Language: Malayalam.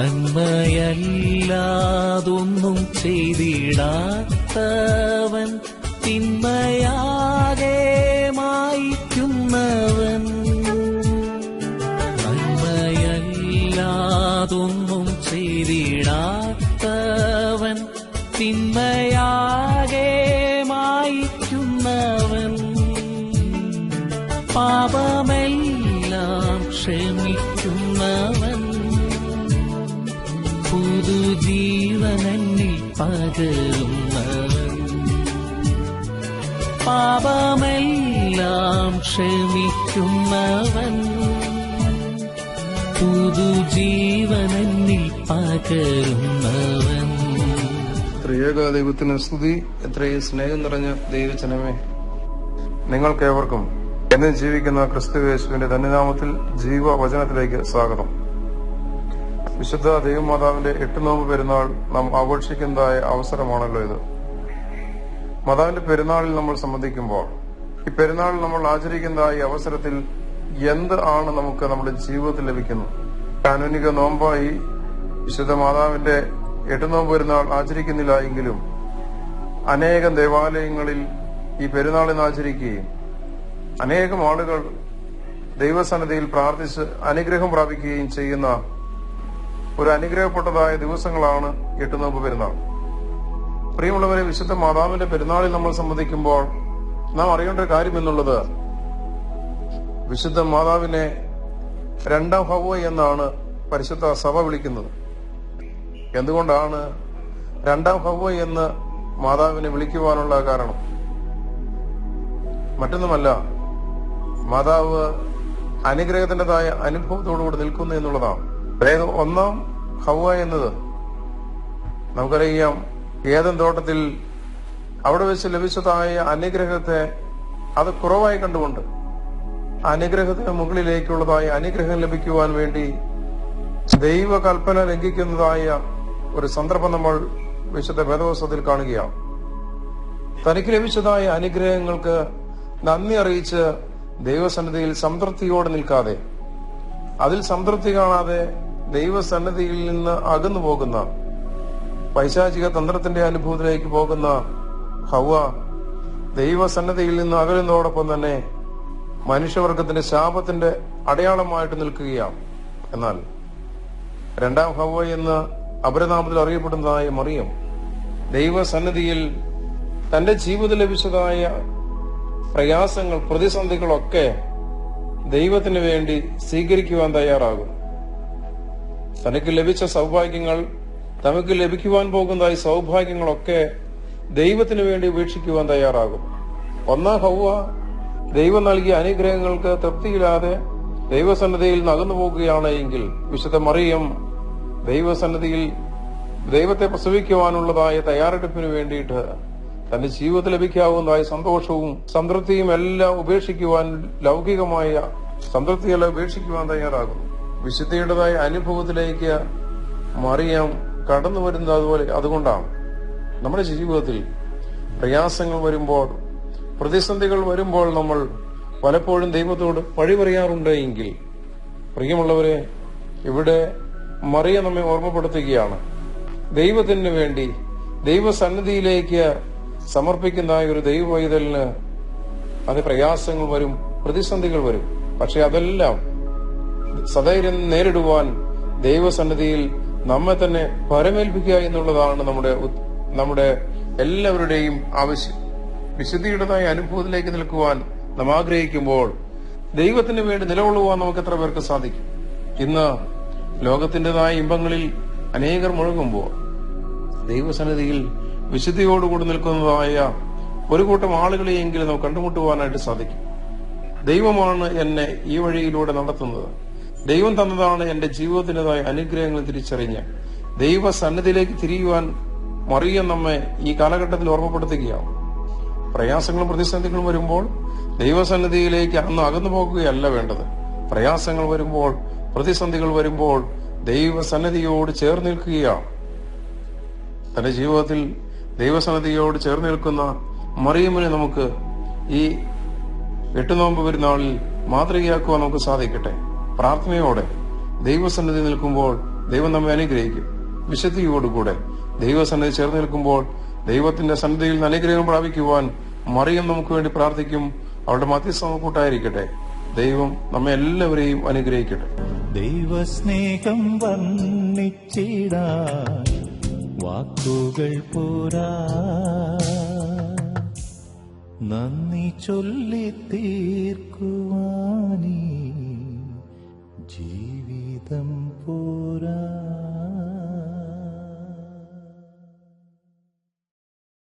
നന്മയല്ലാതൊന്നും ചെയ്തിടാത്തവൻ തിന്മയാകെ മായിക്കുന്നവൻ. നന്മയല്ലാതൊന്നും ചെയ്തിടാത്തവൻ തിന്മയാകെ മായിക്കുന്നവൻ. പാപമെല്ലാം ക്ഷമിക്കുന്നവൻ. പുതുജീവനന്നിൽ പകരുന്നവൻ. പാപമെല്ലാം ക്ഷമിക്കുന്നവൻ. പുതുജീവനന്നിൽ പകരുന്നവൻ. ദൈവത്തിന് സ്തുതി എത്രയും സ്നേഹം നിറഞ്ഞ ദൈവജനമേ. നിങ്ങൾക്കേവർക്കും എന്നും ജീവിക്കുന്ന ക്രിസ്തു യേശുവിന്റെ ധന്യനാമത്തിൽ ജീവവചനത്തിലേക്ക് സ്വാഗതം. വിശുദ്ധ ദേവമാതാവിന്റെ എട്ട് നോമ്പ് പെരുന്നാൾ നാം ആഘോഷിക്കുന്നതായ അവസരമാണല്ലോ ഇത്. മാതാവിന്റെ പെരുന്നാളിൽ നമ്മൾ സംബന്ധിക്കുമ്പോൾ ഈ പെരുന്നാൾ നമ്മൾ ആചരിക്കുന്നതായ അവസരത്തിൽ എന്ത് ആണ് നമുക്ക് നമ്മുടെ ജീവിതത്തിൽ ലഭിക്കുന്നത് കാനൂനിക നോമ്പായി വിശുദ്ധ മാതാവിന്റെ എട്ട് നോമ്പ് പെരുന്നാൾ ആചരിക്കുന്നില്ല എങ്കിലും അനേകം ദേവാലയങ്ങളിൽ ഈ പെരുന്നാളിന് ആചരിക്കുകയും അനേകം ആളുകൾ ദൈവസന്നിധിയിൽ പ്രാർത്ഥിച്ച് അനുഗ്രഹം പ്രാപിക്കുകയും ചെയ്യുന്ന ഒരു അനുഗ്രഹപ്പെട്ടതായ ദിവസങ്ങളാണ് എട്ടുനോമ്പ് പെരുന്നാൾ. പ്രിയമുള്ളവരെ വിശുദ്ധ മാതാവിന്റെ പെരുന്നാളിൽ നമ്മൾ സംബന്ധിക്കുമ്പോൾ നാം അറിയേണ്ട ഒരു കാര്യം എന്നുള്ളത് വിശുദ്ധ മാതാവിനെ രണ്ടാം ഭവ എന്നാണ് പരിശുദ്ധ സഭ വിളിക്കുന്നത്. എന്തുകൊണ്ടാണ് രണ്ടാം ഭവ എന്ന് മാതാവിനെ വിളിക്കുവാനുള്ള കാരണം? മറ്റൊന്നുമല്ല മാതാവ് അനുഗ്രഹത്തിന്റെതായ അനുഭവത്തോടുകൂടി നിൽക്കുന്നു എന്നുള്ളതാണ്. അതായത് ഒന്നാം ഹവ എന്നത് നമുക്കറിയാം ഏതൻ തോട്ടത്തിൽ അവിടെ വെച്ച് ലഭിച്ചതായ അനുഗ്രഹത്തെ അത് കുറവായി കണ്ടുകൊണ്ട് അനുഗ്രഹത്തിന് മുകളിലേക്കുള്ളതായ അനുഗ്രഹം ലഭിക്കുവാൻ വേണ്ടി ദൈവകൽപ്പന ലംഘിക്കുന്നതായ ഒരു സന്ദർഭം നമ്മൾ വിശുദ്ധ വേദവസ്തത്തിൽ കാണുകയാണ്. തനിക്ക് ലഭിച്ചതായ അനുഗ്രഹങ്ങൾക്ക് നന്ദി അറിയിച്ച് ദൈവസന്നിധിയിൽ സംതൃപ്തിയോടെ നിൽക്കാതെ അതിൽ സംതൃപ്തി കാണാതെ ദൈവസന്നിധിയിൽ നിന്ന് അകന്നു പോകുന്ന പൈശാചിക തന്ത്രത്തിന്റെ അനുഭവത്തിലേക്ക് പോകുന്ന ഹവ ദൈവസന്നദ്ധിയിൽ നിന്ന് അകലുന്നതോടൊപ്പം തന്നെ മനുഷ്യവർഗത്തിന്റെ ശാപത്തിന്റെ അടയാളമായിട്ട് നിൽക്കുകയാണ്. എന്നാൽ രണ്ടാം ഹവ എന്ന് അപരനാമത്തിൽ അറിയപ്പെടുന്നതായ മറിയം ദൈവസന്നിധിയിൽ തന്റെ ജീവിതം ലഭിച്ചതായ പ്രയാസങ്ങൾ പ്രതിസന്ധികളൊക്കെ ദൈവത്തിന് വേണ്ടി സ്വീകരിക്കുവാൻ തയ്യാറാകും തനിക്ക് ലഭിച്ച സൗഭാഗ്യങ്ങൾ തനിക്ക് ലഭിക്കുവാൻ പോകുന്നതായി സൗഭാഗ്യങ്ങളൊക്കെ ദൈവത്തിന് വേണ്ടി ഉപേക്ഷിക്കുവാൻ തയ്യാറാകും. ഒന്നാം ഹൗവ ദൈവം നൽകിയ അനുഗ്രഹങ്ങൾക്ക് തൃപ്തിയില്ലാതെ ദൈവസന്നദ്ധയിൽ നകന്നു പോകുകയാണ് എങ്കിൽ വിശുദ്ധ മറിയം ദൈവസന്നദ്ധിയിൽ ദൈവത്തെ പ്രസവിക്കുവാനുള്ളതായ തയ്യാറെടുപ്പിന് വേണ്ടിയിട്ട് തന്റെ ജീവിതത്തിൽ ലഭിക്കാവുന്നതായ സന്തോഷവും സംതൃപ്തിയും എല്ലാം ഉപേക്ഷിക്കുവാൻ ലൗകികമായ സംതൃപ്തിയെല്ലാം ഉപേക്ഷിക്കുവാൻ തയ്യാറാകും വിശുദ്ധിയുടേതായ അനുഭവത്തിലേക്ക് മറിയാം കടന്നു വരുന്നത് അതുപോലെ അതുകൊണ്ടാണ്. നമ്മുടെ ജീവിതത്തിൽ പ്രയാസങ്ങൾ വരുമ്പോൾ പ്രതിസന്ധികൾ വരുമ്പോൾ നമ്മൾ പലപ്പോഴും ദൈവത്തോട് വഴി പറയാറുണ്ട് എങ്കിൽ പ്രിയമുള്ളവരെ ഇവിടെ മറിയ നമ്മെ ഓർമ്മപ്പെടുത്തുകയാണ്. ദൈവത്തിന് വേണ്ടി ദൈവസന്നിധിയിലേക്ക് സമർപ്പിക്കുന്ന ഒരു ദൈവവൈതലിന് അത് പ്രയാസങ്ങൾ വരും പ്രതിസന്ധികൾ വരും. പക്ഷെ അതെല്ലാം സധൈര്യം നേരിടുവാൻ ദൈവസന്നിധിയിൽ നമ്മെ തന്നെ പരമേൽപ്പിക്കുക എന്നുള്ളതാണ് നമ്മുടെ നമ്മുടെ എല്ലാവരുടെയും ആവശ്യം. വിശുദ്ധിയുടേതായ അനുഭവത്തിലേക്ക് നിൽക്കുവാൻ നാം ആഗ്രഹിക്കുമ്പോൾ ദൈവത്തിന് വേണ്ടി നിലകൊള്ളുവാൻ നമുക്ക് എത്ര പേർക്ക് സാധിക്കും? ഇന്ന് ലോകത്തിന്റെതായ ഇമ്പങ്ങളിൽ അനേകർ മുഴങ്ങുമ്പോൾ ദൈവസന്നിധിയിൽ വിശുദ്ധിയോടുകൂടി നിൽക്കുന്നതായ ഒരു കൂട്ടം ആളുകളെയെങ്കിലും നമുക്ക് കണ്ടുമുട്ടുവാനായിട്ട് സാധിക്കും. ദൈവമാണ് എന്നെ ഈ വഴിയിലൂടെ നടത്തുന്നത്. ദൈവം തന്നതാണ് എന്റെ ജീവിതത്തിന്റെതായ അനുഗ്രഹങ്ങൾ തിരിച്ചറിഞ്ഞ്. ദൈവ സന്നിധിയിലേക്ക് തിരിയുവാൻ മറിയം നമ്മെ ഈ കാലഘട്ടത്തിൽ ഓർമ്മപ്പെടുത്തുകയാണ്. പ്രയാസങ്ങളും പ്രതിസന്ധികളും വരുമ്പോൾ ദൈവസന്നിധിയിലേക്ക് അന്ന് അകന്നു പോകുകയല്ല വേണ്ടത്. പ്രയാസങ്ങൾ വരുമ്പോൾ പ്രതിസന്ധികൾ വരുമ്പോൾ ദൈവസന്നിധിയോട് ചേർന്ന് നിൽക്കുകയാണ്. തന്റെ ജീവിതത്തിൽ ദൈവസന്നിധിയോട് ചേർന്ന് നിൽക്കുന്ന മറിയമ്മിനെ നമുക്ക് ഈ എട്ടു നോമ്പ് പെരുന്നാളിൽ മാതൃകയാക്കുവാൻ നമുക്ക് സാധിക്കട്ടെ. പ്രാർത്ഥനയോടെ ദൈവസന്നിധി നിൽക്കുമ്പോൾ ദൈവം നമ്മെ അനുഗ്രഹിക്കും. വിശുദ്ധിയോടുകൂടെ ദൈവസന്നിധി ചേർന്ന് നിൽക്കുമ്പോൾ ദൈവത്തിന്റെ സന്നിധിയിൽ നിന്ന് അനുഗ്രഹം പ്രാപിക്കുവാൻ മറിയം നമുക്ക് വേണ്ടി പ്രാർത്ഥിക്കും. അവളുടെ മധ്യസ്ഥ കൂട്ടായിരിക്കട്ടെ. ദൈവം നമ്മെ എല്ലാവരെയും അനുഗ്രഹിക്കട്ടെ. ദൈവസ്നേഹം വർണിച്ചിടാ വാക്കുകൾ പോരാ. നന്ദി ചൊല്ലി തീർക്കുവാനീ